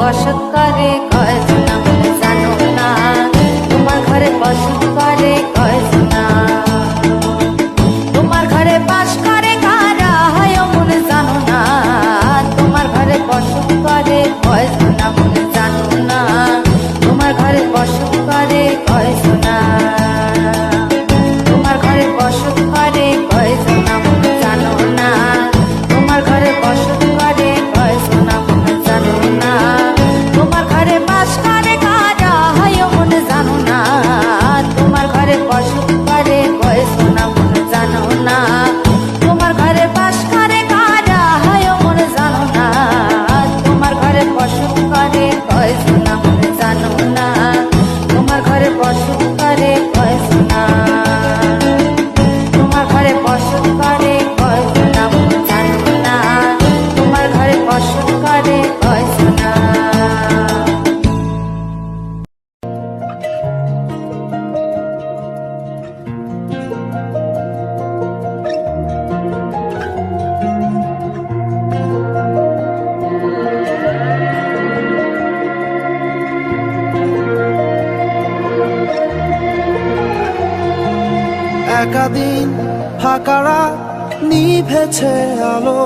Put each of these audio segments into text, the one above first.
কষত করে পাশে একাদিন ফাঁকারা নিভেছে আলো।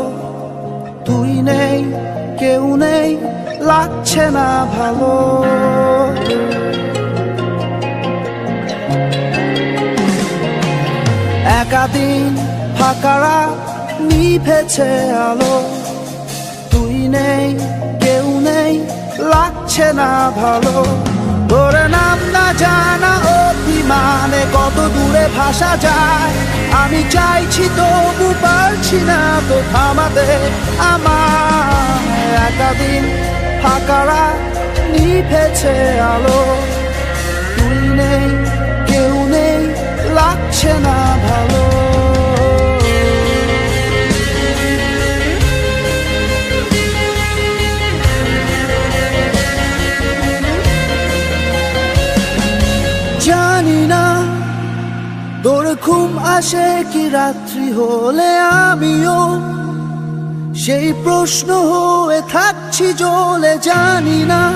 তুই নেই, কেউ নেই, লাগছে না ভালো। একাদিন ফাঁকারা নিভেছে আলো। তুই নেই, কেউ নেই, লাগছে না ভালো। ভাসা যায়। আমি চাইছি তবু পারছি না তো থামাতে আমার একাদিন ফাঁকারা নিভেছে আলো। তুই নেই, কেউ নেই, লাগছে না ভালো। তোর খুব আসে কি রাত্রি হলে আমিও? সেই প্রশ্ন হয়ে থাকছি জলে, জানি না।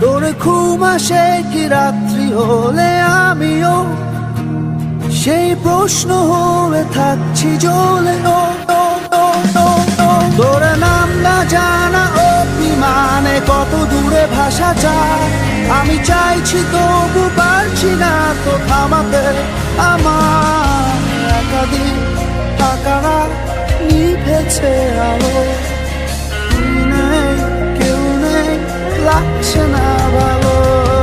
তোর ঘুম আসে কি রাত্রি হলে আমিও? সেই প্রশ্ন হয়ে থাকছি জলে ও তোর নাম না জানা অভিমানে কত দূরে ভাষা চায় আমি চাইছি তবু পারছি না তো থামাতে আমার একাদিন টাকারা নিভেছে আলো। নেই, কেউ নেই, লাগছে না ভালো।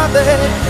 my bed